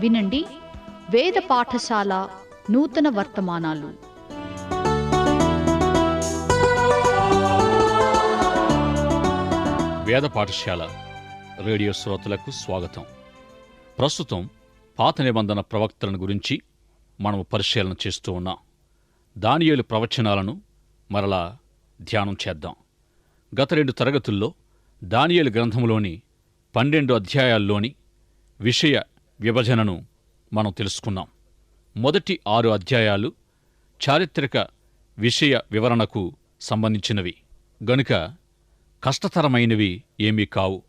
వినండి. వేద పాఠశాల నూతన వర్తమానాలు. వేద పాఠశాల రేడియో శ్రోతలకు స్వాగతం. ప్రస్తుతం పాత నిబంధన ప్రవక్తలను గురించి మనం పరిశీలన చేస్తూ ఉన్నాం. దానియేలు ప్రవచనాలను మరలా ధ్యానం చేద్దాం. గత రెండు తరగతుల్లో దానియేలు గ్రంథంలోని పన్నెండు అధ్యాయాల్లోని విషయ విభజనను మనం తెలుసుకున్నాం. మొదటి ఆరు అధ్యాయాలు చారిత్రక విషయ వివరణకు సంబంధించినవి. గనుక కష్టతరమైనవి ఏమీ కావు.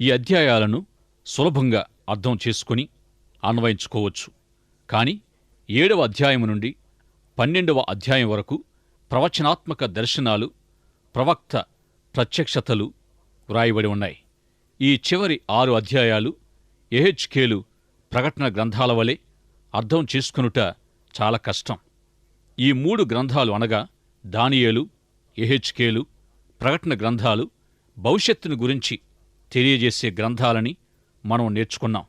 ఈ అధ్యాయాలను సులభంగా అర్థం చేసుకుని అన్వయించుకోవచ్చు. కానీ ఏడవ అధ్యాయం నుండి పన్నెండవ అధ్యాయం వరకు ప్రవచనాత్మక దర్శనాలు ప్రవక్త ప్రత్యక్షతలు వ్రాయబడి ఉన్నాయి. ఈ చివరి ఆరు అధ్యాయాలు ఎహెచ్కేలు ప్రకటన గ్రంథాల వలె అర్థం చేసుకునుట చాలా కష్టం. ఈ మూడు గ్రంథాలు అనగా దానియేలు ఎహెచ్కేలు ప్రకటన గ్రంథాలు భవిష్యత్తును గురించి తెలియజేసే గ్రంథాలని మనం నేర్చుకున్నాం.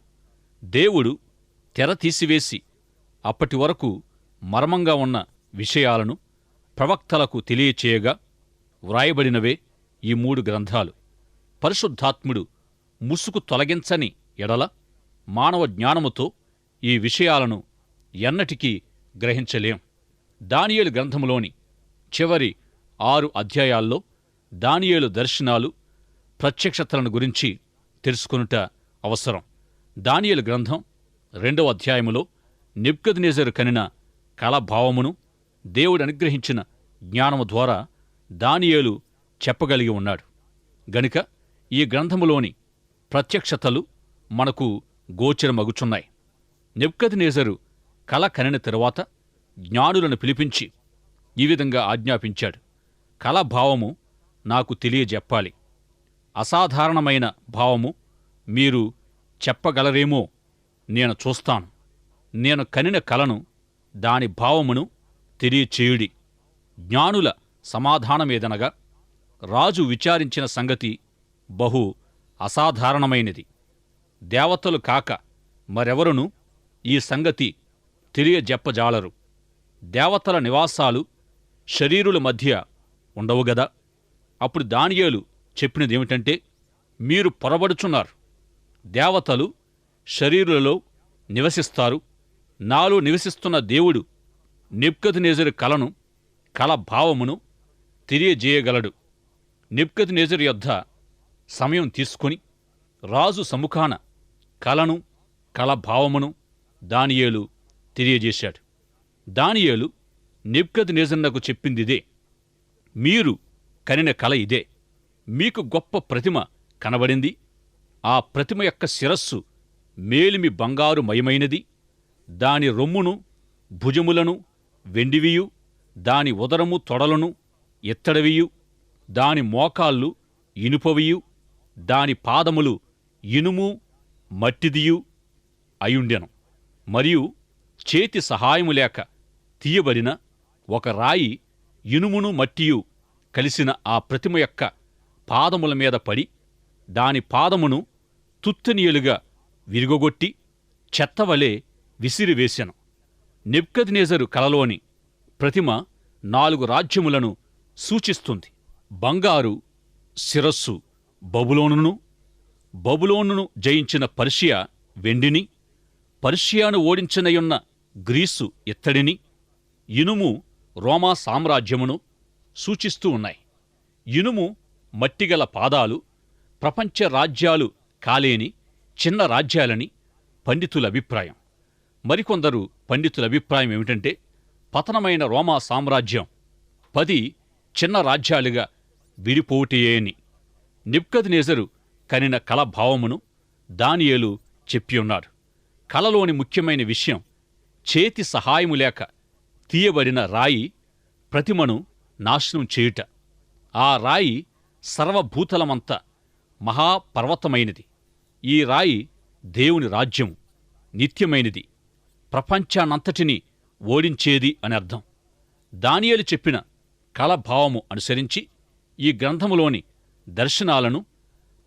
దేవుడు తెర తీసివేసి అప్పటి వరకు మర్మంగా ఉన్న విషయాలను ప్రవక్తలకు తెలియచేయగా వ్రాయబడినవే ఈ మూడు గ్రంథాలు. పరిశుద్ధాత్ముడు ముసుగు తొలగించని ఎడల మానవ జ్ఞానముతో ఈ విషయాలను ఎన్నటికీ గ్రహించలేం. దానియేలు గ్రంథములోని చివరి ఆరు అధ్యాయాల్లో దానియేలు దర్శనాలు ప్రత్యక్షతలను గురించి తెలుసుకొనుట అవసరం. దానియేలు గ్రంథం రెండవ అధ్యాయములో నెబ్కద్నేజరు కనిన కళభావమును దేవుడు అనుగ్రహించిన జ్ఞానము ద్వారా దానియేలు చెప్పగలిగి ఉన్నాడు. గనుక ఈ గ్రంథములోని ప్రత్యక్షతలు మనకు గోచరమగుచున్నాయి నెబ్కద్నేజరు కల కనిన తరువాత జ్ఞానులను పిలిపించి ఈ విధంగా ఆజ్ఞాపించాడు. కల భావము నాకు తెలియజెప్పాలి. అసాధారణమైన భావము మీరు చెప్పగలరేమో నేను చూస్తాను. నేను కనిన కలను దాని భావమును తెలియచేయుడి. జ్ఞానుల సమాధానమేదనగా రాజు విచారించిన సంగతి బహు అసాధారణమైనది. దేవతలు కాక మరెవరును ఈ సంగతి తెలియజెప్పజాలరు. దేవతల నివాసాలు శరీరుల మధ్య ఉండవుగదా అప్పుడు దానియేలు చెప్పినదేమిటంటే మీరు పొరబడుచున్నారు. దేవతలు శరీరులలో నివసిస్తారు. నాలో నివసిస్తున్న దేవుడు నిప్కతినేజరు కలను కల భావమును తెలియజేయగలడు. నిప్కతినేజరు యొద్ద సమయం తీసుకుని రాజు సముఖాన కలను కల భావమును దానియేలు తెలియజేశాడు. దానియేలు నిబ్కద్నేజర్నకు చెప్పిందిదే. మీరు కనిన కల ఇదే. మీకు గొప్ప ప్రతిమ కనబడింది. ఆ ప్రతిమ యొక్క శిరస్సు మేలిమి బంగారు మయమైనది. దాని రొమ్మును భుజములను వెండివియు. దాని ఉదరము తొడలను ఎత్తడవియు. దాని మోకాళ్ళు ఇనుపవియు. దాని పాదములు ఇనుము మట్టిదియు అయుండెను. మరియు చేతి సహాయము లేక తీయబడిన ఒక రాయి ఇనుమును మట్టియు కలిసిన ఆ ప్రతిమ యొక్క పాదముల మీద పడి దాని పాదమును తుత్తనీయులుగా విరుగొట్టి చెత్తవలే విసిరివేశాను నెబ్కద్నేజరు కలలోని ప్రతిమ నాలుగు రాజ్యములను సూచిస్తుంది. బంగారు శిరస్సు బబులోనును బబులోనును జయించిన పర్షియా వెండిని పర్షియాను ఓడించనయున్న గ్రీసు ఇత్తడిని ఇనుము రోమా సామ్రాజ్యమును సూచిస్తూ ఉన్నాయి. ఇనుము మట్టిగల పాదాలు ప్రపంచ రాజ్యాలు కాలేని చిన్న రాజ్యాలని పండితుల అభిప్రాయం. మరికొందరు పండితుల అభిప్రాయం ఏమిటంటే పతనమైన రోమా సామ్రాజ్యం పది చిన్న రాజ్యాలుగా విడిపోవుటయేని. నిబ్కద్నేజరు కనిన కలభావమును దానియేలు చెప్పియున్నాడు కలలోని ముఖ్యమైన విషయం చేతి సహాయము లేక తీయబడిన రాయి ప్రతిమను నాశనం చేయుట. ఆ రాయి సర్వభూతలమంత మహాపర్వతమైనది. ఈ రాయి దేవుని రాజ్యము నిత్యమైనది ప్రపంచానంతటిని ఓడించేది అని అర్థం. దానియేలు చెప్పిన కళభావము అనుసరించి ఈ గ్రంథములోని దర్శనాలను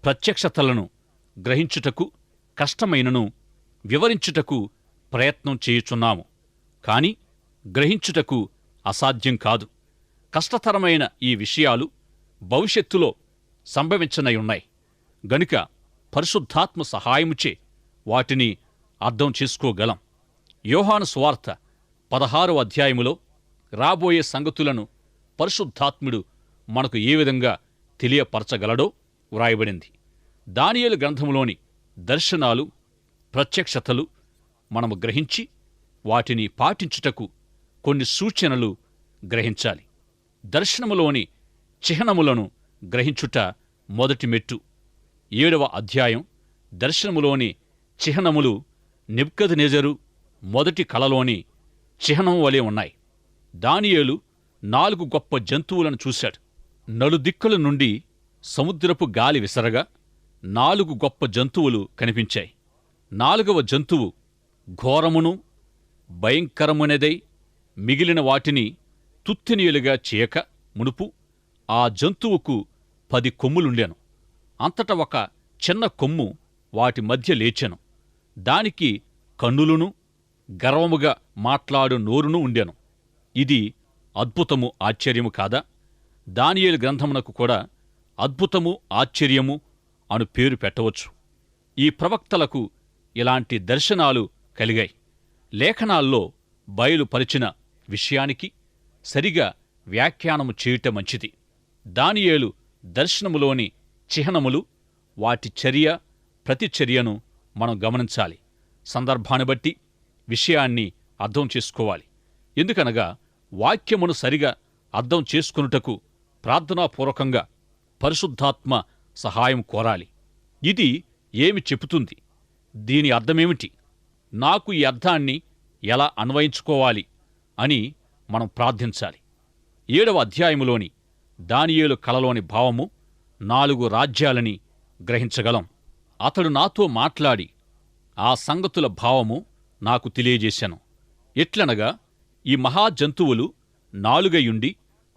ప్రత్యక్షతలను గ్రహించుటకు కష్టమైనను వివరించుటకు ప్రయత్నం చేయుచున్నాము. కాని గ్రహించుటకు అసాధ్యం కాదు. కష్టతరమైన ఈ విషయాలు భవిష్యత్తులో సంభవించనయున్నాయి. గనుక పరిశుద్ధాత్మ సహాయముచే వాటిని అర్థం చేసుకోగలం. యోహాను స్వార్థ పదహారో అధ్యాయములో రాబోయే సంగతులను పరిశుద్ధాత్ముడు మనకు ఏ విధంగా తెలియపరచగలడో వ్రాయబడింది. దానియేలు గ్రంథములోని దర్శనాలు ప్రత్యక్షతలు మనము గ్రహించి వాటిని పాటించుటకు కొన్ని సూచనలు గ్రహించాలి. దర్శనములోని చిహ్నములను గ్రహించుట మొదటి మెట్టు. ఏడవ అధ్యాయం. దర్శనములోని చిహ్నములు నెబ్కదనెజరు మొదటి కళలోని చిహ్నం వలె ఉన్నాయి. దానియేలు నాలుగు గొప్ప జంతువులను చూశాడు. నలుదిక్కుల నుండి సముద్రపు గాలి విసరగా నాలుగు గొప్ప జంతువులు కనిపించాయి. నాలుగవ జంతువు ఘోరమును భయంకరమునదై మిగిలిన వాటిని తుత్తినీయులుగా చేయక మునుపు ఆ జంతువుకు పది కొమ్ములుండెను. అంతట ఒక చిన్న కొమ్ము వాటి మధ్య లేచెను. దానికి కన్నులును గర్వముగా మాట్లాడు నోరును ఉండెను. ఇది అద్భుతము ఆశ్చర్యము కాదా? దానియేలు గ్రంథమునకు కూడా అద్భుతము ఆశ్చర్యము అను పేరు పెట్టవచ్చు. ఈ ప్రవక్తలకు ఇలాంటి దర్శనాలు కలిగాయి. లేఖనాల్లో బయలుపరిచిన విషయానికి సరిగా వ్యాఖ్యానము చేయుట మంచిది. దానియేలు దర్శనములోని చిహ్నములు వాటి చర్య ప్రతిచర్యను మనం గమనించాలి. సందర్భాన్ని బట్టి విషయాన్ని అర్థం చేసుకోవాలి. ఎందుకనగా వాక్యమును సరిగా అర్థం చేసుకున్నటకు ప్రార్థనాపూర్వకంగా పరిశుద్ధాత్మ సహాయం కోరాలి. ఇది ఏమి చెబుతుంది? దీని అర్థమేమిటి? నాకు ఈ అర్థాన్ని ఎలా అన్వయించుకోవాలి అని మనం ప్రార్థించాలి. ఏడవ అధ్యాయములోని దానియేలు కలలోని భావము నాలుగు రాజ్యాలని గ్రహించగలం. అతడు నాతో మాట్లాడి ఆ సంగతుల భావము నాకు తెలియజేశాను. ఎట్లనగా ఈ మహాజంతువులు నాలుగయుండి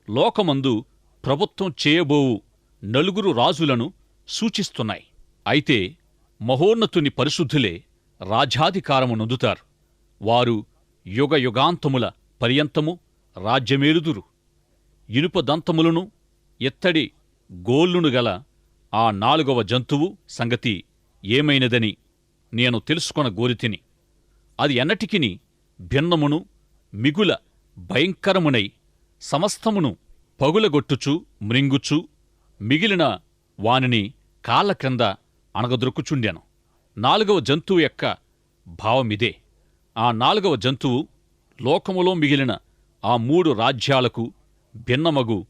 లోకమందు ప్రభుత్వం చేయబోవు నలుగురు రాజులను సూచిస్తున్నాయి. అయితే మహోన్నతుని పరిశుద్ధులే రాజ్యాధికారము నొందుతారు. వారు యుగ యుగాంతముల పర్యంతము రాజ్యమేలుదురు ఇనుప దంతములను ఎత్తడి గోళ్ళును గల ఆ నాలుగవ జంతువు సంగతి ఏమైనదని నేను తెలుసుకొన గోరితిని. అది ఎన్నటికిని భిన్నమును మిగుల భయంకరమునై సమస్తమును పగులగొట్టుచు మృంగుచు మిగిలిన వానిని కాళ్ళ క్రింద అణగద్రొక్కుచుండాను నాలుగవ జంతువు యొక్క భావమిదే. ఆ నాలుగవ జంతువు లోకములో మిగిలిన ఆ మూడు రాజ్యాలకు భిన్నమగు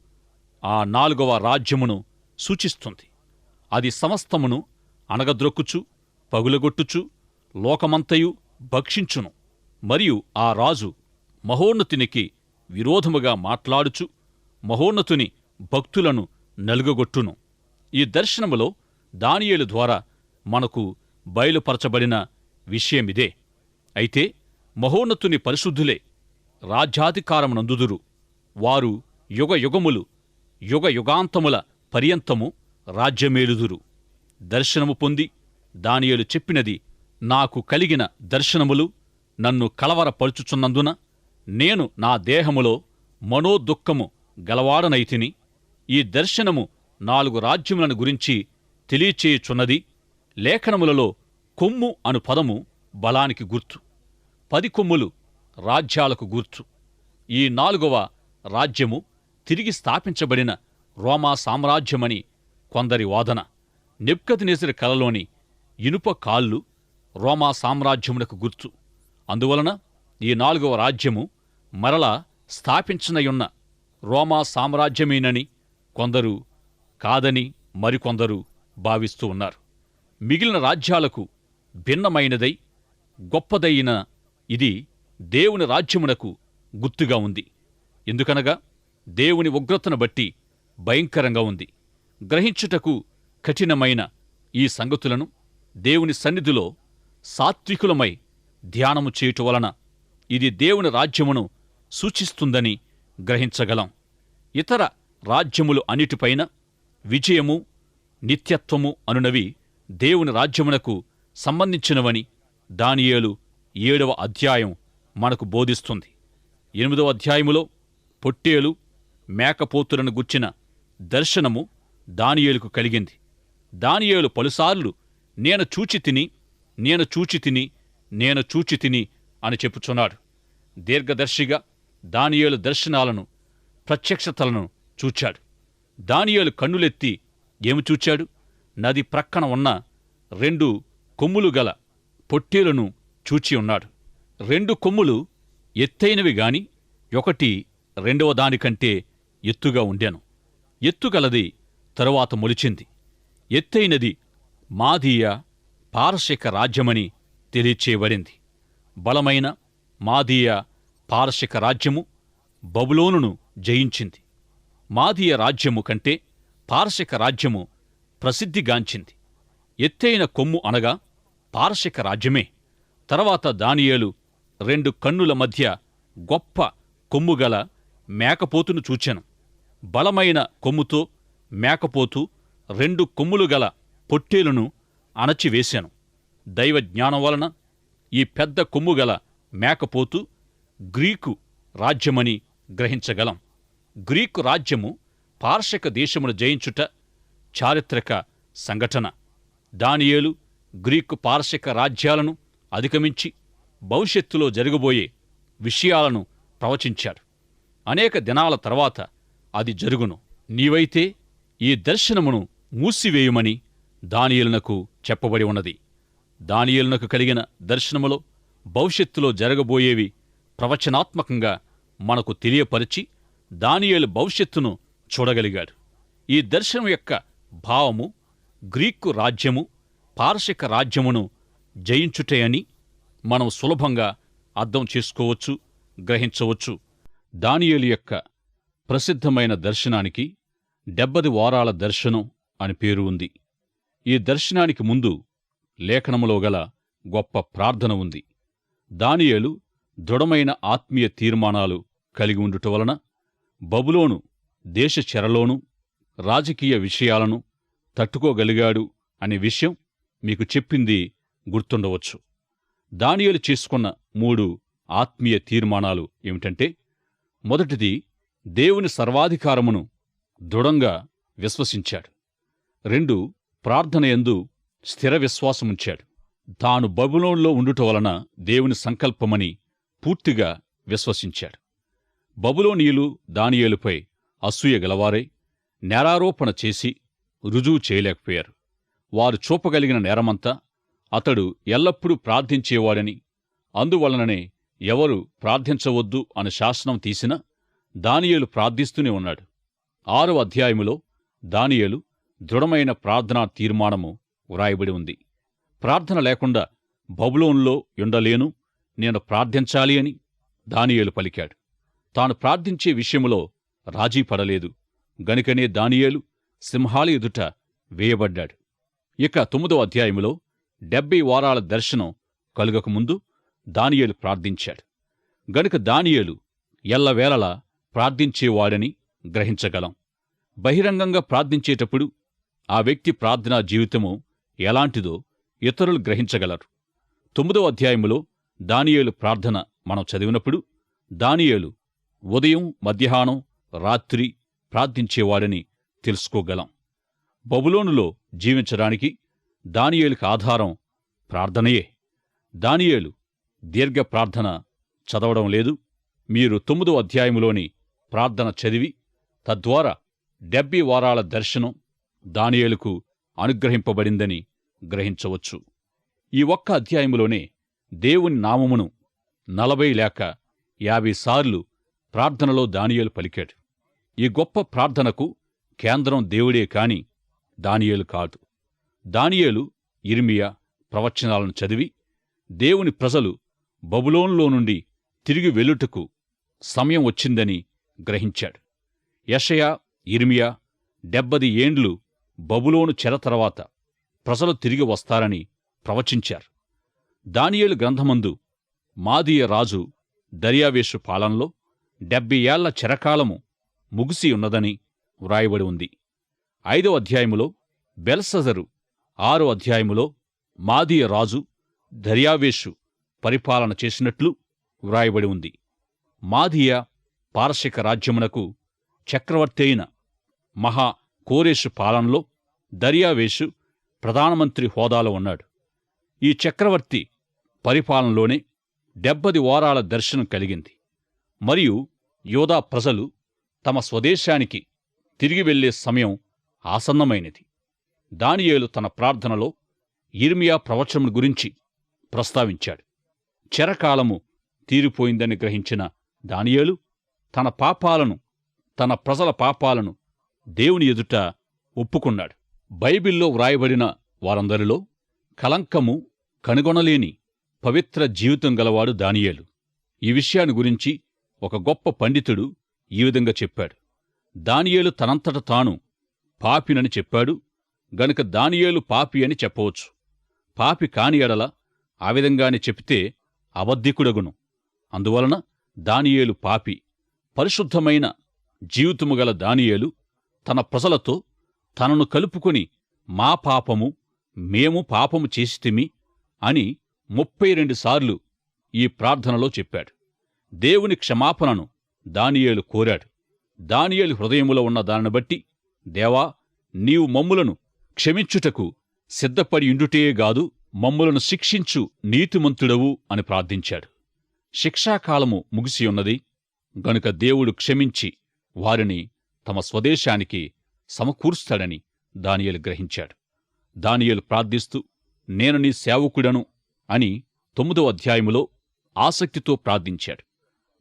ఆ నాలుగవ రాజ్యమును సూచిస్తుంది. అది సమస్తమును అణగద్రొక్కుచు పగులగొట్టుచు లోకమంతయు భక్షించును. మరియు ఆ రాజు మహోన్నతునికి విరోధముగా మాట్లాడుచు మహోన్నతుని భక్తులను నలుగగొట్టును. ఈ దర్శనములో దానియేలు ద్వారా మనకు బయలుపరచబడిన విషయమిదే. అయితే మహోన్నతుని పరిశుద్ధులే రాజ్యాధికారమునందుదురు. వారు యుగ యుగములు యుగ యుగాంతముల పర్యంతము రాజ్యమేలుదురు. దర్శనము పొంది దానియలు చెప్పినది నాకు కలిగిన దర్శనములు నన్ను కలవరపరుచుచున్నందున నేను నా దేహములో మనోదుఃఖము గలవాడనైతిని ఈ దర్శనము నాలుగు రాజ్యములను గురించి తెలియచేయుచున్నది. లేఖనములలో కొమ్ము అను పదము బలానికి గుర్తు. పది కొమ్ములు రాజ్యాలకు గుర్తు. ఈ నాలుగవ రాజ్యము తిరిగి స్థాపించబడిన రోమా సామ్రాజ్యమని కొందరి వాదన. నెప్కతినేసరి కలలోని ఇనుప కాళ్ళు రోమా సామ్రాజ్యమునకు గుర్తు. అందువలన ఈ నాలుగవ రాజ్యము మరలా స్థాపించనయున్న రోమా సామ్రాజ్యమేనని కొందరు కాదని మరికొందరు భావిస్తూ ఉన్నారు. మిగిలిన రాజ్యాలకు భిన్నమైనదై గొప్పదైన ఇది దేవుని రాజ్యమునకు గుర్తుగా ఉంది. ఎందుకనగా దేవుని ఉగ్రతను బట్టి భయంకరంగా ఉంది. గ్రహించుటకు కఠినమైన ఈ సంగతులను దేవుని సన్నిధిలో సాత్వికులమై ధ్యానము చేయుట వలన ఇది దేవుని రాజ్యమును సూచిస్తుందని గ్రహించగలం. ఇతర రాజ్యములు అన్నిటిపైన విజయము నిత్యత్వము అనునవి దేవుని రాజ్యమునకు సంబంధించినవని దానియేలు ఏడవ అధ్యాయం మనకు బోధిస్తుంది. ఎనిమిదవ అధ్యాయములో పొట్టేలు మేకపోతులను గుచ్చిన దర్శనము దానియేలుకు కలిగింది. దానియేలు పలుసార్లు నేను చూచి తిని నేను చూచి తిని నేను చూచి తిని అని చెప్పుచున్నాడు. దీర్ఘదర్శిగా దానియేలు దర్శనాలను ప్రత్యక్షతలను చూచాడు. దానియాలు కన్నులెత్తి ఏమి చూచాడు? నది ప్రక్కన ఉన్న రెండు కొమ్ములు గల పొట్టేలను చూచి ఉన్నాడు. రెండు కొమ్ములు ఎత్తైనవి గాని ఒకటి రెండవ దానికంటే ఎత్తుగా ఉండెను. ఎత్తుగలది తరువాత మొలిచింది. ఎత్తైనది మాదీయ పారశిక రాజ్యమని తెలియచేయబడింది. బలమైన మాదీయ పారశిక రాజ్యము బబులోనును జయించింది. మాదీయ రాజ్యము కంటే పార్శిక రాజ్యము ప్రసిద్ధిగాంచింది. ఎత్తైన కొమ్ము అనగా పార్శిక రాజ్యమే. తర్వాత దానియేలు రెండు కన్నుల మధ్య గొప్ప కొమ్ముగల మేకపోతును చూచెను. బలమైన కొమ్ముతో మేకపోతు రెండు కొమ్ములు గల పొట్టేలును అణచివేశాను దైవ జ్ఞానం వలన ఈ పెద్ద కొమ్ముగల మేకపోతు గ్రీకు రాజ్యమని గ్రహించగలం. గ్రీకు రాజ్యము పార్షక దేశమును జయించుట చారిత్రక సంఘటన. దానియేలు గ్రీకు పార్షిక రాజ్యాలను అధిగమించి భవిష్యత్తులో జరగబోయే విషయాలను ప్రవచించాడు అనేక దినాల తర్వాత అది జరుగును. నీవైతే ఈ దర్శనమును మూసివేయుమని దానియలునకు చెప్పబడి ఉన్నది. దానియలునకు కలిగిన దర్శనములో భవిష్యత్తులో జరగబోయేవి ప్రవచనాత్మకంగా మనకు తెలియపరిచి దానియేలు భవిష్యత్తును చూడగలిగాడు. ఈ దర్శనం యొక్క భావము గ్రీకు రాజ్యము పార్షిక రాజ్యమును జయించుటే అని మనం సులభంగా అర్థం చేసుకోవచ్చు గ్రహించవచ్చు. దానియేలు యొక్క ప్రసిద్ధమైన దర్శనానికి డెబ్బది వారాల దర్శనం అని పేరు ఉంది. ఈ దర్శనానికి ముందు లేఖనములో గల గొప్ప ప్రార్థన ఉంది. దానియేలు దృఢమైన ఆత్మీయ తీర్మానాలు కలిగి ఉండుట వలన బబులోను దేశ చెరలోనూ రాజకీయ విషయాలను తట్టుకోగలిగాడు అనే విషయం మీకు చెప్పింది గుర్తుండవచ్చు. దానియలు చేసుకున్న మూడు ఆత్మీయ తీర్మానాలు ఏమిటంటే మొదటిది దేవుని సర్వాధికారమును దృఢంగా విశ్వసించాడు. రెండు ప్రార్థనయందు స్థిర విశ్వాసముంచాడు. తాను బబులోన్లో ఉండుట వలన దేవుని సంకల్పమని పూర్తిగా విశ్వసించాడు. బబులోనీయులు దానియేలుపై అసూయ గలవారై నేరారోపణ చేసి రుజువు చేయలేకపోయారు. వారు చూపగలిగిన నేరమంతా అతడు ఎల్లప్పుడూ ప్రార్థించేవాడని అందువలననే ఎవరు ప్రార్థించవద్దు అని శాసనం తీసినా దానియేలు ప్రార్థిస్తూనే ఉన్నాడు. ఆరో అధ్యాయములో దానియేలు దృఢమైన ప్రార్థనా తీర్మానము వ్రాయబడి ఉంది. ప్రార్థన లేకుండా బబులోన్లో ఉండలేను నేను ప్రార్థించాలి అని దానియేలు పలికాడు. తాను ప్రార్థించే విషయములో రాజీ పడలేదు. గనుకనే దానియేలు సింహాల ఎదుట వేయబడ్డాడు. ఇక తొమ్మిదో అధ్యాయములో డెబ్బై వారాల దర్శనం కలుగకముందు దానియేలు ప్రార్థించాడు. గనుక దానియేలు ఎల్లవేళలా ప్రార్థించేవాడని గ్రహించగలం. బహిరంగంగా ప్రార్థించేటప్పుడు ఆ వ్యక్తి ప్రార్థనా జీవితము ఎలాంటిదో ఇతరులు గ్రహించగలరు. తొమ్మిదో అధ్యాయములో దానియేలు ప్రార్థన మనం చదివినప్పుడు దానియేలు ఉదయం మధ్యాహ్నం రాత్రి ప్రార్థించేవాడని తెలుసుకోగలం. బబులోనులో జీవించడానికి దానియేలుకి ఆధారం ప్రార్థనయే. దానియేలు దీర్ఘ ప్రార్థన చదవడం లేదు. మీరు తొమ్మిదో అధ్యాయములోని ప్రార్థన చదివి తద్వారా డెబ్బై వారాల దర్శనం దానియేలుకు అనుగ్రహింపబడిందని గ్రహించవచ్చు. ఈ ఒక్క అధ్యాయములోనే దేవుని నామమును నలభై లేక యాభై సార్లు ప్రార్థనలో దానియేలు పలికాడు. ఈ గొప్ప ప్రార్థనకు కేంద్రం దేవుడే కాని దానియేలు కాదు. దానియేలు ఇర్మియా ప్రవచనాలను చదివి దేవుని ప్రజలు బబులోన్లో నుండి తిరిగి వెళ్ళుటకు సమయం వచ్చిందని గ్రహించాడు. యషయా ఇర్మియా డెబ్బది ఏండ్లు బబులోను చెర తర్వాత ప్రజలు తిరిగి వస్తారని ప్రవచించారు. దానియేలు గ్రంథమందు మాదీయ రాజు దర్యావేషు పాలనలో డెబ్బై ఏళ్ళ చెరకాలము ముగిసి వ్రాయబడి ఉంది. ఐదో అధ్యాయములో బెల్సజరు ఆరో అధ్యాయములో మాదీయ రాజు దర్యావేషు పరిపాలన చేసినట్లు వ్రాయబడి ఉంది. మాదీయ పార్శిక రాజ్యమునకు చక్రవర్తి అయిన మహా కోరేషు పాలనలో దర్యావేషు ప్రధానమంత్రి హోదాలో ఉన్నాడు. ఈ చక్రవర్తి పరిపాలనలోనే డెబ్బది వారాల దర్శనం కలిగింది. మరియు యోధా ప్రజలు తమ స్వదేశానికి తిరిగి వెళ్ళే సమయం ఆసన్నమైనది. దానియేలు తన ప్రార్థనలో ఇర్మియా ప్రవచనం గురించి ప్రస్తావించాడు. చెరకాలము తీరిపోయిందని గ్రహించిన దానియేలు తన పాపాలను తన ప్రజల పాపాలను దేవుని ఎదుట ఒప్పుకున్నాడు. బైబిల్లో వ్రాయబడిన వారందరిలో కలంకము కనుగొనలేని పవిత్ర జీవితం గలవాడు దానియేలు. ఈ విషయాన్ని గురించి ఒక గొప్ప పండితుడు ఈ విధంగా చెప్పాడు. దానియేలు తనంతట తాను పాపినని చెప్పాడు. గనుక దానియేలు పాపి అని చెప్పవచ్చు. పాపి కాని ఎడల ఆ విధంగానే చెప్తే అబద్ధికుడగును అందువలన దానియేలు పాపి. పరిశుద్ధమైన జీవితము గల దానియేలు తన ప్రజలతో తనను కలుపుకొని మా పాపము మేము పాపము చేసితిమి అని ముప్పై రెండు సార్లు ఈ ప్రార్థనలో చెప్పాడు. దేవుని క్షమాపణను దానియేలు కోరాడు. దానియేలు హృదయములో ఉన్న దానిని బట్టి దేవా నీవు మమ్ములను క్షమించుటకు సిద్ధపడి ఇండుటేగాదు మమ్ములను శిక్షించు నీతిమంతుడవు అని ప్రార్థించాడు. శిక్షాకాలము ముగిసియున్నది గనుక దేవుడు క్షమించి వారిని తమ స్వదేశానికి సమకూర్స్తాడని దానియలు గ్రహించాడు. దానియలు ప్రార్థిస్తూ నేను నీ సేవకుడను అని తొమ్మిదో అధ్యాయములో ఆసక్తితో ప్రార్థించాడు.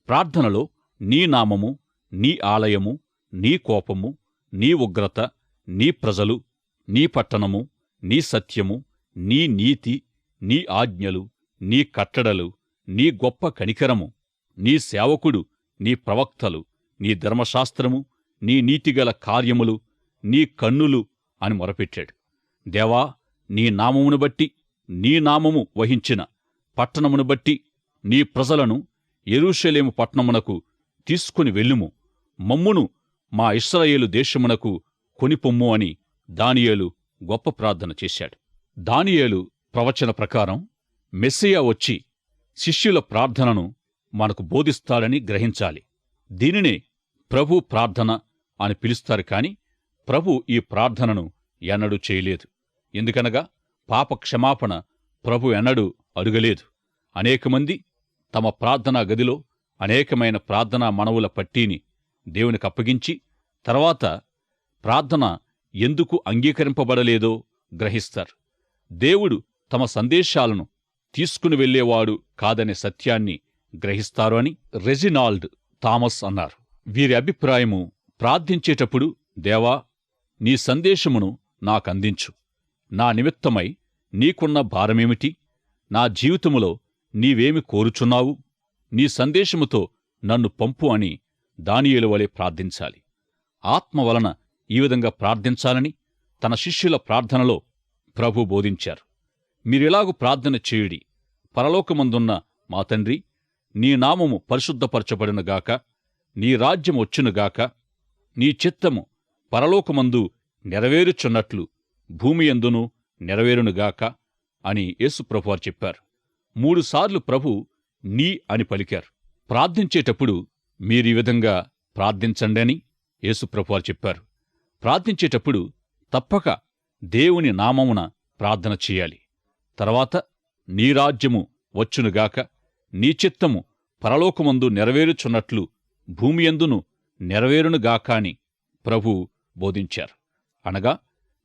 ప్రార్థనలో నీ నామము నీ ఆలయము నీ కోపము నీ ఉగ్రత నీ ప్రజలు నీ పట్టణము నీ సత్యము నీ నీతి నీ ఆజ్ఞలు నీ కట్టడలు నీ గొప్ప కనికరము నీ సేవకుడు నీ ప్రవక్తలు నీ ధర్మశాస్త్రము నీ నీతిగల కార్యములు నీ కన్నులు అని మొరపెట్టాడు. దేవా నీ నామమును బట్టి నీ నామము వహించిన పట్టణమును బట్టి నీ ప్రజలను ఎరుషలేము పట్నమునకు తీసుకుని వెళ్ళుము. మమ్మును మా ఇస్రాయేలు దేశమునకు కొనిపొమ్ము అని దానియేలు గొప్ప ప్రార్థన చేశాడు. దానియేలు ప్రవచన ప్రకారం మెస్సియా వచ్చి శిష్యుల ప్రార్థనను మనకు బోధిస్తాడని గ్రహించాలి. దీనినే ప్రభు ప్రార్థన అని పిలుస్తారు కాని ప్రభు ఈ ప్రార్థనను ఎన్నడూ చేయలేదు. ఎందుకనగా పాప క్షమాపణ ప్రభు ఎన్నడూ అడుగలేదు. అనేకమంది తమ ప్రార్థనా గదిలో అనేకమైన ప్రార్థనా మనవుల పట్టీని దేవునికి అప్పగించి తర్వాత ప్రార్థన ఎందుకు అంగీకరింపబడలేదో గ్రహిస్తారు. దేవుడు తమ సందేశాలను తీసుకుని వెళ్ళేవాడు కాదనే సత్యాన్ని గ్రహిస్తారు అని రెజినాల్డ్ థామస్ అన్నారు. వీరి అభిప్రాయము ప్రార్థించేటప్పుడు దేవా నీ సందేశమును నాకందించు. నా నిమిత్తమై నీకున్న భారమేమిటి? నా జీవితములో నీవేమి కోరుచున్నావు? నీ సందేశముతో నన్ను పంపు అని దానియేలు వలె ప్రార్థించాలి. ఆత్మ వలన ఈ విధంగా ప్రార్థించాలని తన శిష్యుల ప్రార్థనలో ప్రభు బోధించారు. మీరిలాగు ప్రార్థన చేయుడి? పరలోకమందున్న మా తండ్రి నీ నామము పరిశుద్ధపరచబడినగాక నీ రాజ్యం వచ్చునుగాక నీ చిత్తము పరలోకమందు నెరవేరుచున్నట్లు భూమి ఎందును నెరవేరునుగాక అని యేసుప్రభువారు చెప్పారు. మూడుసార్లు ప్రభు నీ అని పలికారు. ప్రార్థించేటప్పుడు మీరీ విధంగా ప్రార్థించండని యేసుప్రభువారు చెప్పారు. ప్రార్థించేటప్పుడు తప్పక దేవుని నామమున ప్రార్థన చేయాలి. తర్వాత నీ రాజ్యము వచ్చునుగాక నీ చిత్తము పరలోకమందు నెరవేరుచున్నట్లు భూమియందును నెరవేరునుగాక అని ప్రభు బోధించారు. అనగా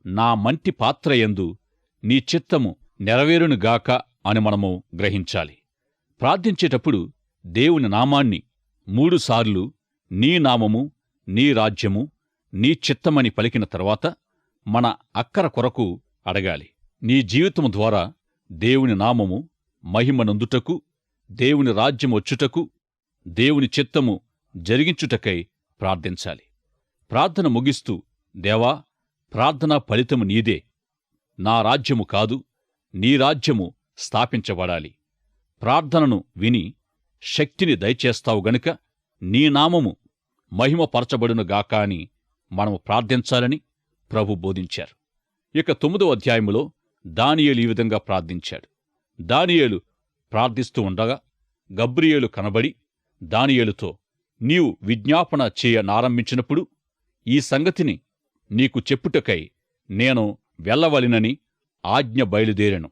నా మంటి పాత్రయందు నీ చిత్తము నెరవేరునుగాక అని మనము గ్రహించాలి. ప్రార్థించేటప్పుడు దేవుని నామాన్ని మూడుసార్లు నీ నామము నీ రాజ్యము నీ చిత్తమని పలికిన తర్వాత మన అక్కర కొరకు అడగాలి. నీ జీవితము ద్వారా దేవుని నామము మహిమనందుటకు దేవుని రాజ్యం వచ్చుటకు దేవుని చిత్తము జరిగించుటకై ప్రార్థించాలి. ప్రార్థన ముగిస్తూ దేవా ప్రార్థనా ఫలితము నీదే. నా రాజ్యము కాదు నీ రాజ్యము స్థాపించబడాలి. ప్రార్థనను విని శక్తిని దయచేస్తావు గనుక నీ నామము మహిమపరచబడునుగాక అని మనము ప్రార్థించాలని ప్రభు బోధించారు. ఇక తొమ్మిదో అధ్యాయములో దానియేలు ఈ విధంగా ప్రార్థించాడు. దానియేలు ప్రార్థిస్తూ ఉండగా గబ్రియేలు కనబడి దానియేలుతో నీవు విజ్ఞాపన చేయనారంభించినప్పుడు ఈ సంగతిని నీకు చెప్పుటకై నేను వెళ్ళవలెనని ఆజ్ఞ బయలుదేరెను.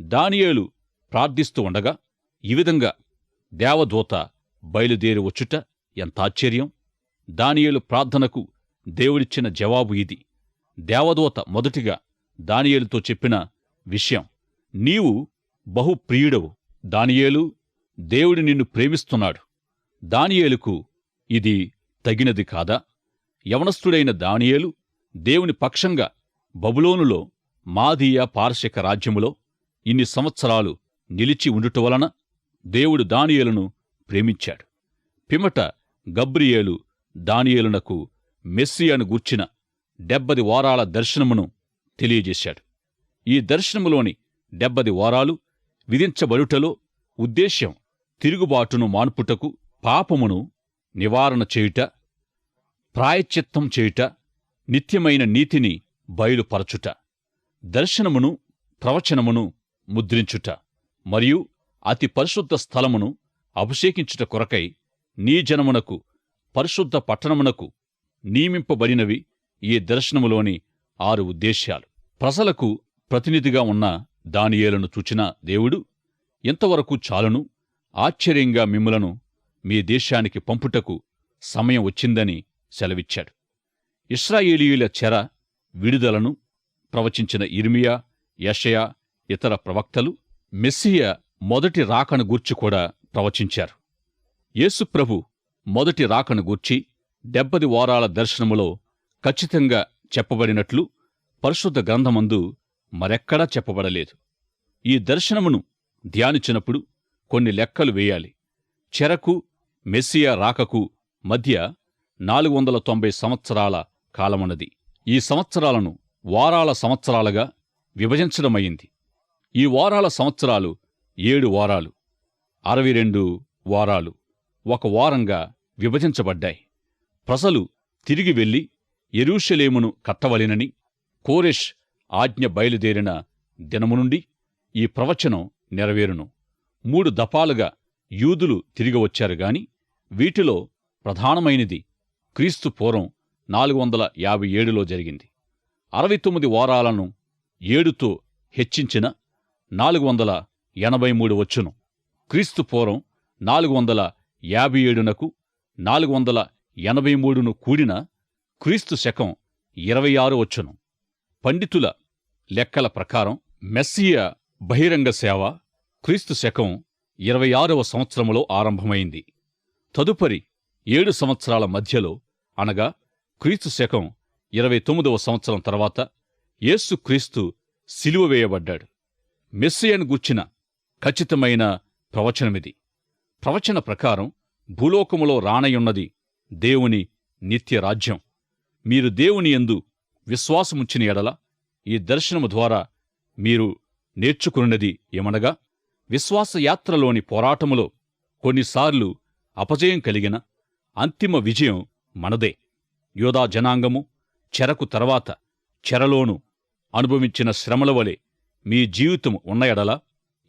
దానియేలు ప్రార్థిస్తూ ఉండగా ఈ విధంగా దేవదూత బయలుదేరి వచ్చుట ఎంత ఆశ్చర్యం! దానియేలు ప్రార్థనకు దేవుడిచ్చిన జవాబు ఇది. దేవదూత మొదటిగా దానియేలుతో చెప్పిన విషయం నీవు బహుప్రియుడవు దానియేలు దేవుడు నిన్ను ప్రేమిస్తున్నాడు. దానియేలుకు ఇది తగినది కాదా? యవనస్థుడైన దానియేలు దేవుని పక్షంగా బబులోనులో మాదీయ పార్శిక రాజ్యములో ఇన్ని సంవత్సరాలు నిలిచి ఉండుట వలన దేవుడు దానియేలును ప్రేమించాడు. పిమట గబ్రియేలు దానియేలునకు మెస్సియాను గూర్చిన డెబ్బది వారాల దర్శనమును తెలియజేశాడు. ఈ దర్శనములోని డెబ్బది వారాలు విధించబడుటలో ఉద్దేశ్యం తిరుగుబాటును మాన్పుటకు పాపమును నివారణ చేయుట ప్రాయశ్చిత్తం చేయుట నిత్యమైన నీతిని బయలుపరచుట దర్శనమును ప్రవచనమును ముద్రించుట మరియు అతి పరిశుద్ధ స్థలమును అభిషేకించుట కొరకై నీ జనమునకు పరిశుద్ధ పట్టణమునకు నియమింపబడినవి ఈ దర్శనములోని ఆరు ఉద్దేశ్యాలు. ప్రజలకు ప్రతినిధిగా ఉన్న దానియేలను చూచిన దేవుడు ఇంతవరకు చాలును? ఆశ్చర్యంగా మిమ్ములను మీ దేశానికి పంపుటకు సమయం వచ్చిందని సెలవిచ్చాడు. ఇస్రాయేలీయుల చెర విడుదలను ప్రవచించిన ఇర్మియా యషయా ఇతర ప్రవక్తలు మెస్సియ మొదటి రాకను గూర్చి కూడా ప్రవచించారు. యేసుప్రభు మొదటి రాకను గూర్చి డెబ్బది వారాల దర్శనములో ఖచ్చితంగా చెప్పబడినట్లు పరిశుద్ధ గ్రంథమందు మరెక్కడా చెప్పబడలేదు. ఈ దర్శనమును ధ్యానించినప్పుడు కొన్ని లెక్కలు వేయాలి. చెరకు మెస్సియా రాకకు మధ్య నాలుగు వందల తొంభై సంవత్సరాల కాలమున్నది. ఈ సంవత్సరాలను వారాల సంవత్సరాలుగా విభజించడమైంది ఈ వారాల సంవత్సరాలు ఏడు వారాలు అరవై రెండు వారాలు ఒక వారంగా విభజించబడ్డాయి. ప్రజలు తిరిగి వెళ్ళి ఎరూషలేమును కట్టవలెనని కోరెష్ ఆజ్ఞ బయలుదేరిన దినము నుండి ఈ ప్రవచనం నెరవేరును. మూడు దపాలుగా యూదులు తిరిగి వచ్చారు గాని వీటిలో ప్రధానమైనది క్రీస్తు పూర్వం నాలుగు వందల యాభై ఏడులో జరిగింది. అరవై తొమ్మిది వారాలను ఏడుతో హెచ్చించిన నాలుగు వందల ఎనభై మూడు వచ్చును. క్రీస్తు పూర్వం నాలుగు వందల యాభై ఏడునకు నాలుగు వందల ఎనభై మూడును కూడిన క్రీస్తు శకం ఇరవై ఆరు వచ్చును. పండితుల లెక్కల ప్రకారం మెస్సియ బహిరంగ సేవ క్రీస్తు శకం ఇరవై ఆరవ సంవత్సరములో ఆరంభమైంది. తదుపరి ఏడు సంవత్సరాల మధ్యలో అనగా క్రీస్తు శకం ఇరవై తొమ్మిదవ సంవత్సరం తర్వాత యేసు క్రీస్తు సిలువ వేయబడ్డాడు. మెస్సియను గూర్చిన ఖచ్చితమైన ప్రవచనమిది. ప్రవచన ప్రకారం భూలోకములో రానయున్నది దేవుని నిత్యరాజ్యం. మీరు దేవుని యందు విశ్వాసముచ్చిన ఎడల ఈ దర్శనము ద్వారా మీరు నేర్చుకున్నది ఏమనగా విశ్వాసయాత్రలోని పోరాటములో కొన్నిసార్లు అపజయం కలిగిన అంతిమ విజయం మనదే. యోధా జనాంగము చెరకు తర్వాత చెరలోను అనుభవించిన శ్రమల వలె మీ జీవితం ఉన్న ఎడల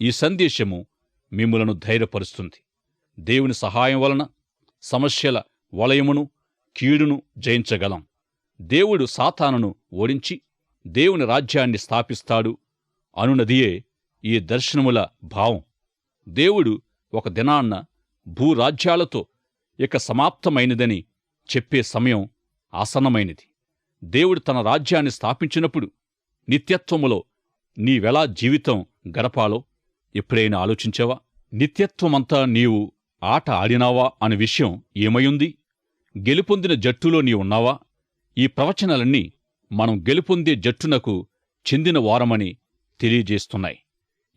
ఈ సందేశము మిమ్మలను ధైర్యపరుస్తుంది. దేవుని సహాయం వలన సమస్యల వలయమును కీడును జయించగలం. దేవుడు సాతానును ఓడించి దేవుని రాజ్యాన్ని స్థాపిస్తాడు అనునదియే ఈ దర్శనముల భావం. దేవుడు ఒక దినాన్న భూరాజ్యాలతో ఇక సమాప్తమైనదని చెప్పే సమయం ఆసన్నమైనది. దేవుడు తన రాజ్యాన్ని స్థాపించినప్పుడు నిత్యత్వములో నీవెలా జీవితం గడపాలో? ఎప్పుడైనా ఆలోచించావా? నిత్యత్వమంతా నీవు ఆట ఆడినావా అనే విషయం ఏమయుంది గెలుపొందిన జట్టులో నీ ఉన్నావా? ఈ ప్రవచనాలన్నీ మనం గెలుపొందే జట్టునకు చెందిన వారమని తెలియజేస్తున్నాయి.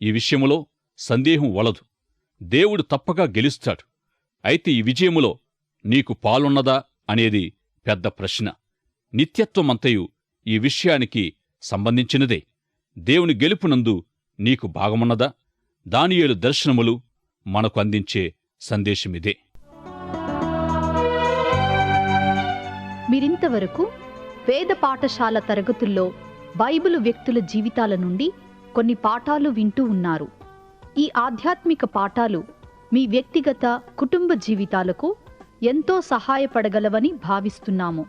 ఈ విషయములో సందేహం వలదు. దేవుడు తప్పగా గెలుస్తాడు. అయితే ఈ విజయములో నీకు పాలున్నదా అనేది పెద్ద ప్రశ్న. నిత్యత్వమంతయు ఈ విషయానికి సంబంధించినదే. దేవుని గెలుపునందు నీకు భాగమున్నదా? దానియేలు దర్శనములు మనకు అందించే సందేశమిదే. మీరింతవరకు వేద పాఠశాల తరగతుల్లో బైబిలు వ్యక్తుల జీవితాల నుండి కొన్ని పాఠాలు వింటూ ఉన్నారు. ఈ ఆధ్యాత్మిక పాఠాలు మీ వ్యక్తిగత కుటుంబ జీవితాలకు ఎంతో సహాయపడగలవని భావిస్తున్నాము.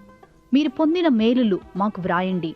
మీరు పొందిన మేలులు మాకు వ్రాయండి.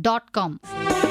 dot com.